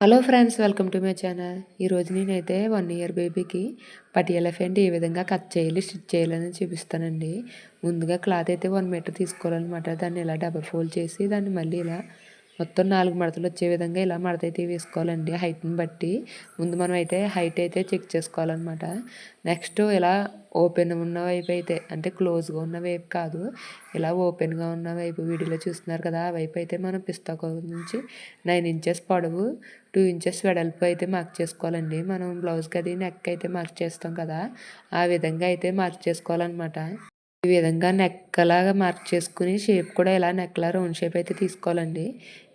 Hello friends welcome to my channel ఈరోజు నేనైతే one year బేబీకి పటియాల ఎలిఫెంట్ ఏ విధంగా కట్ చేయాలి స్టిచ్ చేయాలని చూపిస్తానండి. ముందుగా క్లాత్ అయితే వన్ మీటర్ తీసుకోవాలన్నమాట. దాన్ని ఇలా డబల్ ఫోల్డ్ చేసి దాన్ని మళ్ళీ ఇలా మొత్తం నాలుగు మడతలు వచ్చే విధంగా ఇలా మడత అయితే వేసుకోవాలండి హైట్ని బట్టి. ముందు మనం అయితే హైట్ అయితే చెక్ చేసుకోవాలన్నమాట. నెక్స్ట్ ఇలా ఓపెన్ ఉన్న వైపు అయితే అంటే క్లోజ్గా ఉన్న వైపు కాదు ఇలా ఓపెన్గా ఉన్న వైపు వీడియోలో చూస్తున్నారు కదా ఆ వైపు అయితే మనం పిస్తాకో నుంచి నైన్ ఇంచెస్ పొడవు టూ ఇంచెస్ వెడల్పు అయితే మార్క్ చేసుకోవాలండి. మనం బ్లౌజ్కి అది నెక్ అయితే మార్క్ చేస్తాం కదా ఆ విధంగా అయితే మార్క్ చేసుకోవాలన్నమాట. ఈ విధంగా నెక్కలాగా మార్క్ చేసుకుని షేప్ కూడా ఇలా నెక్లా రౌండ్ షేప్ అయితే తీసుకోవాలండి.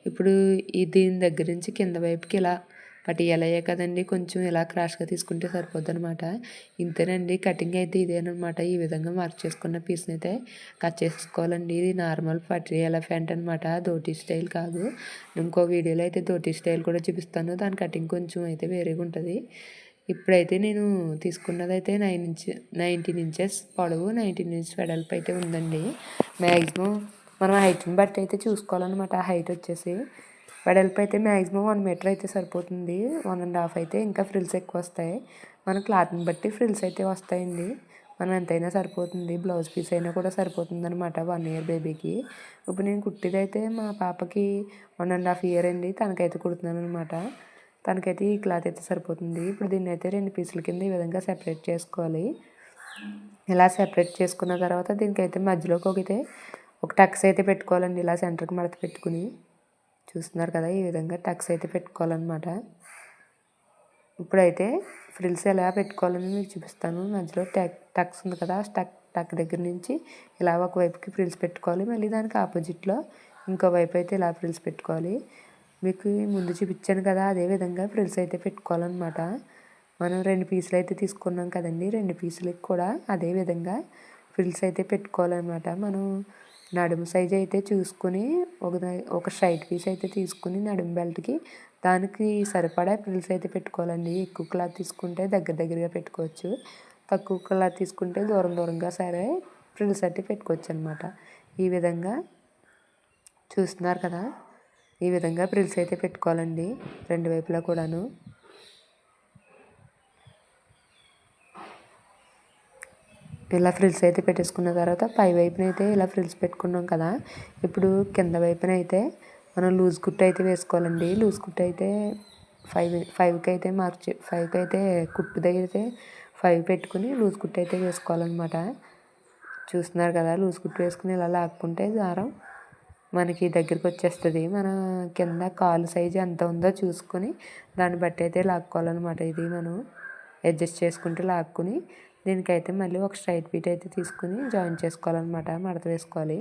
ఇప్పుడు ఈ దీని దగ్గర నుంచి కింద వైపుకి ఇలా పటియాలయ్యే కదండి. కొంచెం ఇలా క్రాష్గా తీసుకుంటే సరిపోద్ది అనమాట ఇంతేనండి. కటింగ్ అయితే ఇదేనమాట ఈ విధంగా మార్క్ చేసుకున్న పీస్ని అయితే కట్ చేసుకోవాలండి. ఇది నార్మల్ పటి ప్యాంట్ అనమాట ధోటీ స్టైల్ కాదు. ఇంకో వీడియోలో అయితే ధోటీ స్టైల్ కూడా చూపిస్తాను. దాని కటింగ్ కొంచెం అయితే వేరేగా ఉంటుంది. ఇప్పుడైతే నేను తీసుకున్నదైతే నైన్ ఇంచ్ నైన్టీన్ ఇంచెస్ పొడవు నైన్టీన్ ఇంచెస్ వెడల్పు అయితే ఉందండి. మ్యాక్సిమం మనం హైట్ని బట్టి అయితే చూసుకోవాలన్నమాట. హైట్ వచ్చేసి వెడల్పు అయితే మ్యాక్సిమం వన్ మీటర్ అయితే సరిపోతుంది. వన్ అండ్ హాఫ్ అయితే ఇంకా ఫ్రిల్స్ ఎక్కువ వస్తాయి. మన క్లాత్ని బట్టి ఫ్రిల్స్ అయితే వస్తాయండి. మనం ఎంతైనా సరిపోతుంది. బ్లౌజ్ పీస్ అయినా కూడా సరిపోతుంది అనమాట వన్ ఇయర్ బేబీకి ఇప్పుడు నేను కుట్టిదైతే మా పాపకి వన్ అండ్ హాఫ్ ఇయర్ అండి. తనకైతే కుడుతున్నాను అనమాట తనకైతే ఈ క్లాత్ అయితే సరిపోతుంది. ఇప్పుడు దీన్ని అయితే రెండు పీసుల కింద ఈ విధంగా సెపరేట్ చేసుకోవాలి. ఇలా సెపరేట్ చేసుకున్న తర్వాత దీనికైతే మధ్యలోకి ఒకతే ఒక టక్స్ అయితే పెట్టుకోవాలండి ఇలా సెంటర్కి మడత పెట్టుకుని. చూస్తున్నారు కదా ఈ విధంగా టక్స్ అయితే పెట్టుకోవాలన్నమాట. ఇప్పుడైతే ఫ్రిల్స్ ఎలా పెట్టుకోవాలని మీకు చూపిస్తాను. మధ్యలో టక్ టక్స్ ఉంది కదా టక్ టక్ దగ్గర నుంచి ఇలా ఒకవైపుకి ఫ్రిల్స్ పెట్టుకోవాలి. మళ్ళీ దానికి ఆపోజిట్లో ఇంకో వైపు అయితే ఇలా ఫ్రిల్స్ పెట్టుకోవాలి. మీకు ముందు చూపించాను కదా అదే విధంగా ఫ్రిల్స్ అయితే పెట్టుకోవాలన్నమాట. మనం రెండు పీసులు అయితే తీసుకున్నాం కదండి రెండు పీసులకి కూడా అదే విధంగా ఫ్రిల్స్ అయితే పెట్టుకోవాలన్నమాట. మనం నడుము సైజ్ అయితే చూసుకుని ఒక ఒక స్ట్రైట్ పీస్ అయితే తీసుకుని నడుము బెల్ట్కి దానికి సరిపడా ఫ్రిల్స్ అయితే పెట్టుకోవాలండి. ఎక్కువ క్లాత్ తీసుకుంటే దగ్గర దగ్గరగా పెట్టుకోవచ్చు. తక్కువ క్లాత్ తీసుకుంటే దూరం దూరంగా సరే ఫ్రిల్స్ అయితే పెట్టుకోవచ్చు అనమాట ఈ విధంగా చూస్తున్నారు కదా? ఈ విధంగా ఫ్రిల్స్ అయితే పెట్టుకోవాలండి. రెండు వైపులా కూడాను. ఇలా ఫ్రిల్స్ అయితే పెట్టేసుకున్న తర్వాత పై వైపున అయితే ఇలా ఫ్రిల్స్ పెట్టుకున్నాం కదా. ఇప్పుడు కింద వైపున అయితే మనం లూజ్ కుట్టు అయితే వేసుకోవాలండి. లూజ్ కుట్టు అయితే ఫైవ్ ఫైవ్కి అయితే మార్చి ఫైవ్కి అయితే కుట్టు దగ్గర అయితే ఫైవ్ పెట్టుకుని లూజ్ కుట్టు అయితే వేసుకోవాలన్నమాట. చూస్తున్నారు కదా లూజ్ కుట్టు వేసుకుని ఇలా లాక్కుంటే దారం మనకి దగ్గరికి వచ్చేస్తుంది. మన కింద కాలు సైజు ఎంత ఉందో చూసుకొని దాన్ని బట్టి అయితే లాక్కోవాలన్నమాట. ఇది మనం అడ్జస్ట్ చేసుకుంటూ లాక్కుని దీనికైతే మళ్ళీ ఒక స్ట్రైట్ పీట్ అయితే తీసుకుని జాయిన్ చేసుకోవాలన్నమాట మడత వేసుకోవాలి.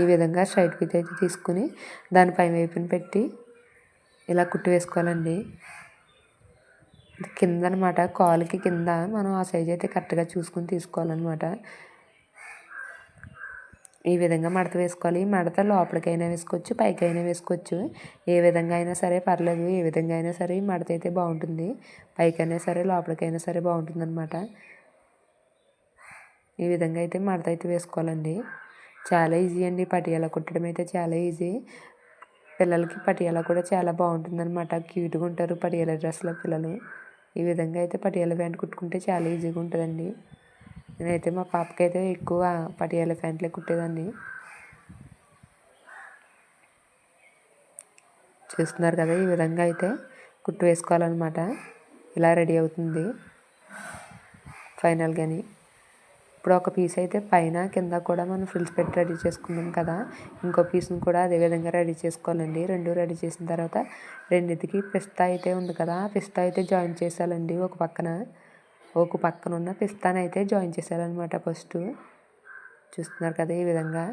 ఈ విధంగా స్ట్రైట్ పీట్ అయితే తీసుకుని దాని పై వైపున పెట్టి ఇలా కుట్టి వేసుకోవాలండి. కింద అనమాట కాలుకి కింద మనం ఆ సైజ్ అయితే కరెక్ట్గా చూసుకుని తీసుకోవాలన్నమాట. ఈ విధంగా మడత వేసుకోవాలి. మడత లోపలికైనా వేసుకోవచ్చు పైకైనా వేసుకోవచ్చు. ఏ విధంగా అయినా సరే పర్లేదు. ఏ విధంగా అయినా సరే మడత అయితే బాగుంటుంది. పైకైనా సరే లోపలికైనా సరే బాగుంటుంది అనమాట ఈ విధంగా అయితే మడత అయితే వేసుకోవాలండి. చాలా ఈజీ అండి. పటియాలా కుట్టడం అయితే చాలా ఈజీ. పిల్లలకి పటియాలా కూడా చాలా బాగుంటుంది అనమాట క్యూట్గా ఉంటారు పటియాల డ్రెస్లో పిల్లలు. ఈ విధంగా అయితే పటియాల ప్యాంట్ కుట్టుకుంటే చాలా ఈజీగా ఉంటుందండి. నేనైతే మా పాపకైతే ఎక్కువ పటియాల ప్యాంట్లే కుట్టేదాన్ని. చూస్తున్నారు కదా ఈ విధంగా అయితే కుట్టు వేసుకోవాలన్నమాట. ఇలా రెడీ అవుతుంది. ఫైనల్గాని ఇప్పుడు ఒక పీస్ అయితే పైన కింద కూడా మనం ఫ్రిల్స్ పెట్టి రెడీ చేసుకున్నాం కదా. ఇంకో పీస్ని కూడా అదే విధంగా రెడీ చేసుకోవాలండి. రెండు రెడీ చేసిన తర్వాత రెండింటికి పిస్తా అయితే ఉంది కదా. పిస్తా అయితే జాయిన్ చేసాలండి ఒక పక్కన. ఒక పక్కన ఉన్న పిస్తానైతే జాయిన్ చేసేయాలన్నమాట ఫస్ట్ చూస్తున్నారు కదా ఈ విధంగా.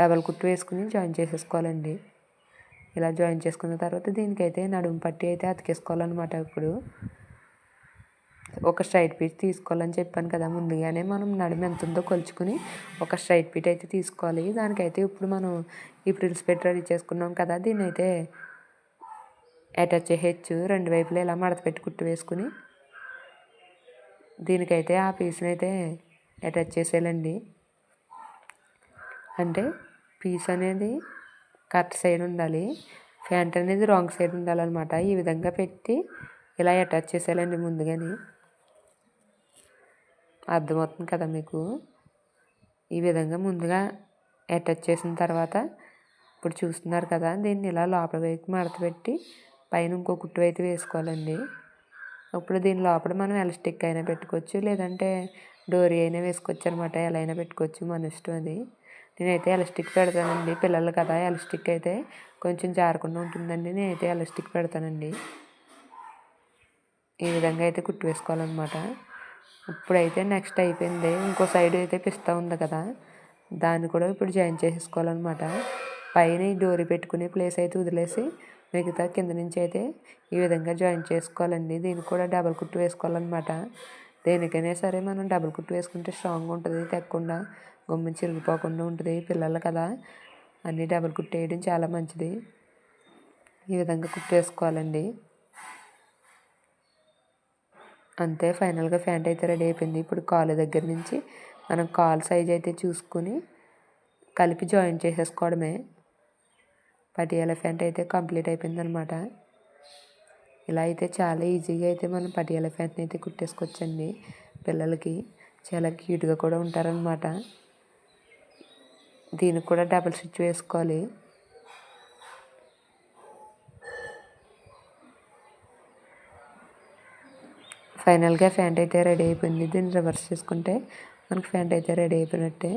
డబల్ కుట్టు వేసుకుని జాయిన్ చేసేసుకోవాలండి. ఇలా జాయిన్ చేసుకున్న తర్వాత దీనికైతే నడుము పట్టి అయితే అతికేసుకోవాలన్నమాట ఇప్పుడు. ఒక స్ట్రైట్ పీట్ తీసుకోవాలని చెప్పాను కదా ముందుగానే. మనం నడుము ఎంత ఉందో కొలుచుకుని ఒక స్ట్రైట్ పీట్ అయితే తీసుకోవాలి. దానికైతే ఇప్పుడు మనం ఈ ప్రిల్స్ పెట్టి రెడీ చేసుకున్నాం కదా. దీన్ని అయితే అటాచ్ చేయొచ్చు. రెండు వైపులా ఇలా మడత పెట్టి కుట్టు వేసుకుని దీనికైతే ఆ పీస్ని అయితే అటాచ్ చేసేయాలండి. అంటే పీస్ అనేది కరెక్ట్ సైడ్ ఉండాలి. ఫ్యాంట్ అనేది రాంగ్ సైడ్ ఉండాలన్నమాట. ఈ విధంగా పెట్టి ఇలా అటాచ్ చేసేయాలండి ముందుగాని. అర్థమవుతుంది కదా మీకు? ఈ విధంగా ముందుగా అటాచ్ చేసిన తర్వాత ఇప్పుడు చూస్తున్నారు కదా దీన్ని ఇలా లోపల వైపు మడత పెట్టి పైన ఇంకో కుట్టు అయితే వేసుకోవాలండి. ఇప్పుడు దీని లోపల మనం ఎలాస్టిక్ అయినా పెట్టుకోవచ్చు లేదంటే డోరీ అయినా వేసుకోవచ్చు అనమాట ఎలా అయినా పెట్టుకోవచ్చు మన ఇష్టం అది. నేనైతే ఎలాస్టిక్ పెడతానండి. పిల్లలు కదా ఎలాస్టిక్ అయితే కొంచెం జారకుండా ఉంటుందండి. నేనైతే ఎలాస్టిక్ పెడతానండి. ఈ విధంగా అయితే కుట్టు వేసుకోవాలన్నమాట. ఇప్పుడైతే నెక్స్ట్ అయిపోయింది. ఇంకో సైడ్ అయితే పిస్తా ఉంది కదా దాన్ని కూడా ఇప్పుడు జాయిన్ చేసేసుకోవాలన్నమాట. పైన ఈ డోరీ పెట్టుకునే ప్లేస్ అయితే వదిలేసి మిగతా కింద నుంచి అయితే ఈ విధంగా జాయిన్ చేసుకోవాలండి. దీనికి కూడా డబల్ కుట్టు వేసుకోవాలన్నమాట. దేనికైనా సరే మనం డబల్ కుట్టు వేసుకుంటే స్ట్రాంగ్ ఉంటుంది తెక్కకుండా గుమ్మ చిరిగిపోకుండా ఉంటుంది పిల్లలు కదా. అన్నీ డబల్ కుట్టు వేయడం చాలా మంచిది. ఈ విధంగా కుట్టు వేసుకోవాలండి. అంతే ఫైనల్గా ఫ్యాంట్ అయితే రెడీ అయిపోయింది. ఇప్పుడు కాలు దగ్గర నుంచి మనం కాల్ సైజ్ అయితే చూసుకుని కలిపి జాయిన్ చేసేసుకోవడమే. పటియాల ఎలిఫెంట్ అయితే కంప్లీట్ అయిపోయింది అనమాట ఇలా అయితే చాలా ఈజీగా అయితే మనం పటియాల ఎలిఫెంట్ని అయితే కుట్టేసుకోవచ్చండి పిల్లలకి. చాలా క్యూట్గా కూడా ఉంటారనమాట దీనికి కూడా డబుల్ స్టిచ్ వేసుకోవాలి. ఫైనల్గా ఫ్యాంట్ అయితే రెడీ అయిపోయింది. దీన్ని రివర్స్ చేసుకుంటే మనకి ఫ్యాంట్ అయితే రెడీ అయిపోయినట్టే.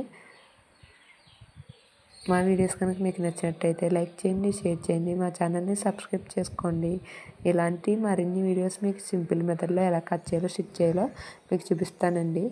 మా వీడియోస్ కనుక మీకు నచ్చినట్టయితే లైక్ చేయండి షేర్ చేయండి. మా ఛానల్ని సబ్స్క్రైబ్ చేసుకోండి. ఇలాంటి మరిన్ని వీడియోస్ మీకు సింపుల్ మెథడ్లో ఎలా కట్ చేయాలో స్టిచ్ చేయాలో మీకు చూపిస్తానండి.